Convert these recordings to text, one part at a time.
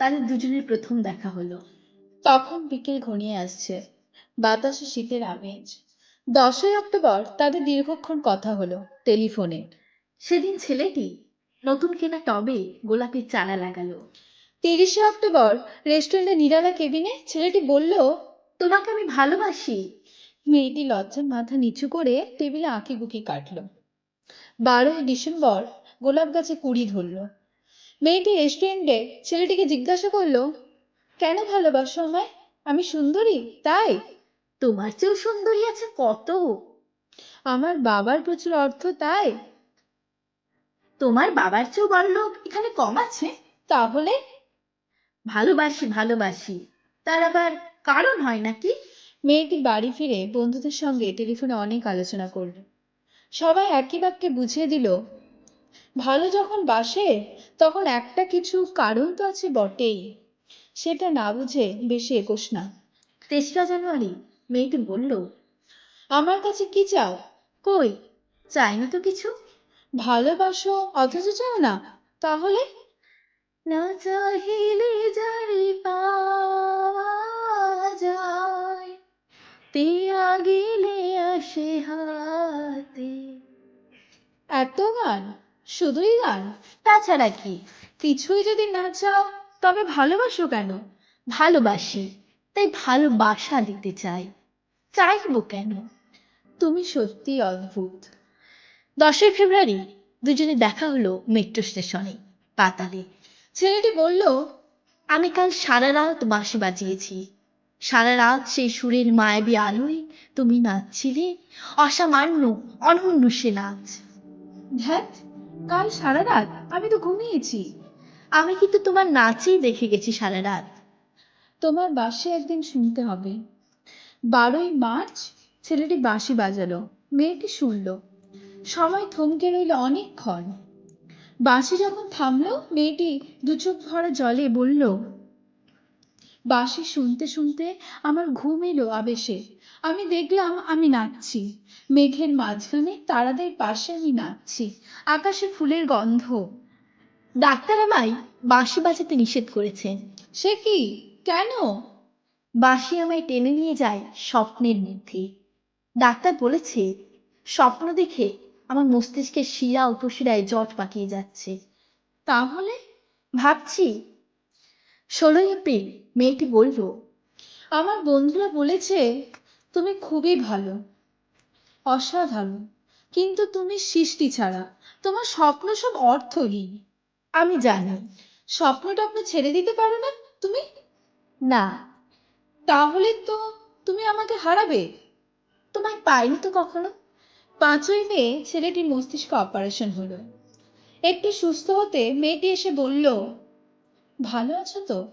তাদের দুজনের প্রথম দেখা হলো। তখন বিকেল ঘনিয়ে আসছে। বাতাসে শীতের আমেজ। দশই অক্টোবর তাদের দীর্ঘক্ষণ কথা হলো টেলিফোনে। সেদিন ছেলেটি নতুন কেনা টবে গোলাপের চারা লাগালো। তিরিশে অক্টোবর রেস্টুরেন্টে নিরালা কেবিনে ছেলেটি বলল, তোমাকে আমি ভালোবাসি। মেয়েটি লজ্জার মাথা নিচু করে টেবিলে আঁকি বুকি কাটলো। বারোই ডিসেম্বর গোলাপ গাছে কুড়ি ধরলো। মেয়েটি রেস্টুরেন্টে ছেলেটিকে জিজ্ঞাসা করল কেন ভালোবাসো আমায়? আমি সুন্দরী তাই? তোমার চেয়েও সুন্দরী আছে কত? আমার বাবার প্রচুর অর্থ তাই। তোমার বাবার চেয়েও বড় লোক এখানে কম আছে? তাহলে? ভালোবাসি ভালোবাসি। তার আবার কারণ হয় নাকি? মেয়েটি বাড়ি ফিরে বন্ধুদের সঙ্গে টেলিফোনে অনেক আলোচনা করল। সবাই একই বাক্যে বুঝিয়ে দিল ভালো যখন বাসে তখন একটা কিছু কারণ তো আছে বটেই। সেটা না বুঝে বেশি একোস না। তেসরা জানুয়ারি, মেয়েটি বলল, আমার কাছে কি চাও? কই? চাই না তো কিছু? ভালোবাসো? অথচ চাও না? তাহলে? না চাহিলে যারে পাওয়া যায়, তে আগিলে আসে হাতে। এত গান? শুধুই গান? তাছাড়া কি? কিছুই যদি না চাও, তবে ভালোবাসো কেন? ভালোবাসি, তাই ভালোবাসা দিতে চাই। চাইব কেন? তুমি সত্যি অদ্ভুত। দশই ফেব্রুয়ারি দুজনে দেখা হলো মেট্রো স্টেশনে, পাতালে। ছেলেটি বলল, আমি কাল সারা রাত বাঁশি বাজিয়েছি। সারা রাত সেই সুরের মায়াবী আলোয় তুমি নাচছিলে। অসামান্য, অনন্য সে নাচ। ধ্যাত কাল সারা রাত আমি তো ঘুমিয়েছি। আমি কিন্তু তোমার নাচেই দেখে গেছি সারা রাত। তোমার বাসে একদিন শুনতে হবে। বারোই মার্চ ছেলেটি বাঁশি বাজালো, মেয়েটি শুনল। সময় থমকে রইল অনেকক্ষণ। বাঁশি যখন থামলো, মেয়েটি দু চোখ ভরা জলে বলল, বাঁশি শুনতে শুনতে আমার ঘুম এলো আবেশে। আমি দেখলাম আমি নাচছি। মেঘের মাঝখানে তারাদের পাশে আমি নাচছি। আকাশে ফুলের গন্ধ। ডাক্তার আমায় বাঁশি বাজাতে নিষেধ করেছে সে কি? কেন? বাঁশি আমায় টেনে নিয়ে যায় স্বপ্নের মধ্যে ডাক্তার বলেছে স্বপ্ন দেখে আমার মস্তিষ্কের শিরা উপশিরায় জট পাকিয়ে যাচ্ছে। তাহলে? ভাবছি ষোলোই এপ্রিল মেয়েটি বলল আমার বন্ধুরা বলেছে তুমি খুবই ভালো, অসাধারণ। কিন্তু তুমি সৃষ্টি ছাড়া, তোমার স্বপ্ন সব অর্থহীন। আমি জানি স্বপ্ন টপ্ন ছেড়ে দিতে পারো না তুমি? না। তাহলে তো তুমি আমাকে হারাবে? তোমায় পাইনি তো কখনো? পাঁচই মে ছেলেটির মস্তিষ্ক অপারেশন হলো। একটু সুস্থ হতে মেয়েটি এসে বলল, ভালো আছো তো?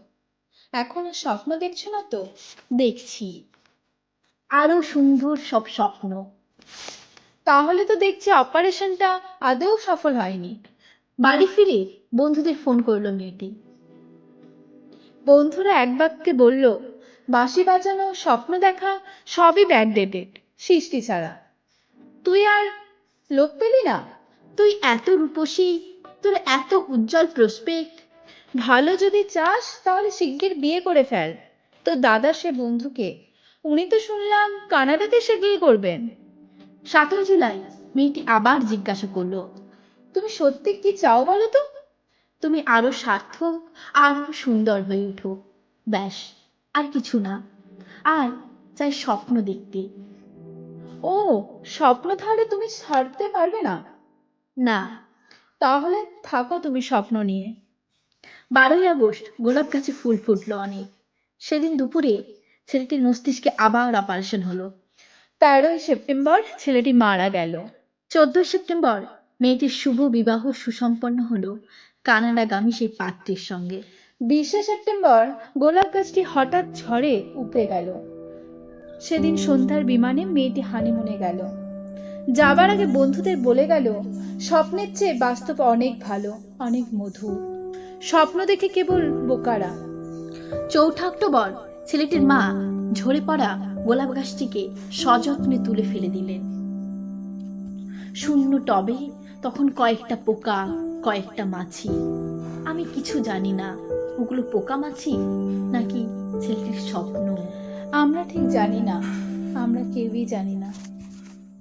এখনও স্বপ্ন দেখছ না তো? দেখছি। আরও সুন্দর সব স্বপ্ন। তাহলে তো দেখছি অপারেশনটা আদৌ সফল হয়নি। বাড়ি ফিরে বন্ধুদের ফোন করল মেয়েটি। বন্ধুরা এক বাক্যে বলল, বাঁশি বাজানো, স্বপ্ন দেখা, সবই ব্যাকডেটেড সৃষ্টি ছাড়া। তুই আর লোক পেলি না? তুই এত রূপসী, তোর এত উজ্জ্বল প্রসপেক্ট ভালো যদি চাস, তাহলে শিগগির বিয়ে করে ফেল। তোর দাদা সে বন্ধুকে উনি তো শুনলাম কানাডাতে সেটেল করবেন। সতেরো জুলাই মেয়েটি আবার জিজ্ঞাসা করল তুমি সত্যি কি চাও বলো তো? তুমি আরও সার্থক আরও সুন্দর হয়ে উঠো ব্যাস আর কিছু না আর চাই স্বপ্ন দেখতে। ও স্বপ্ন তাহলে তুমি ছাড়তে পারবে না? না তাহলে থাকো তুমি স্বপ্ন নিয়ে। বারোই আগস্ট গোলাপ গাছে ফুল ফুটলো অনেক। সেদিন দুপুরে ছেলেটির মস্তিষ্কে আবার অপারেশন হলো। তেরোই সেপ্টেম্বর ছেলেটি মারা গেল। চোদ্দই সেপ্টেম্বর মেয়েটির শুভ বিবাহ সুসম্পন্ন হলো কানাডাগামী সেই পাত্রীর সঙ্গে। বিশে সেপ্টেম্বর গোলাপ গাছটি হঠাৎ ঝড়ে উপড়ে গেল। সেদিন সন্ধ্যার বিমানে মেয়েটি হানিমুনে গেল। যাবার আগে বন্ধুদের বলে গেল, স্বপ্নের চেয়ে বাস্তব অনেক ভালো, অনেক মধুর। স্বপ্ন দেখে কেবল বোকারা। চৌঠা অক্টোবর ছেলেটির মা ঝরে পড়া গোলাপ গাছটিকে সযত্নে তুলে ফেলে দিলেন। শূন্য টবে তখন কয়েকটা পোকা, কয়েকটা মাছি। আমি কিছু জানি না, ওগুলো পোকা মাছি নাকি ছেলেটির স্বপ্ন? আমরা ঠিক জানি না, আমরা কেউই জানি না।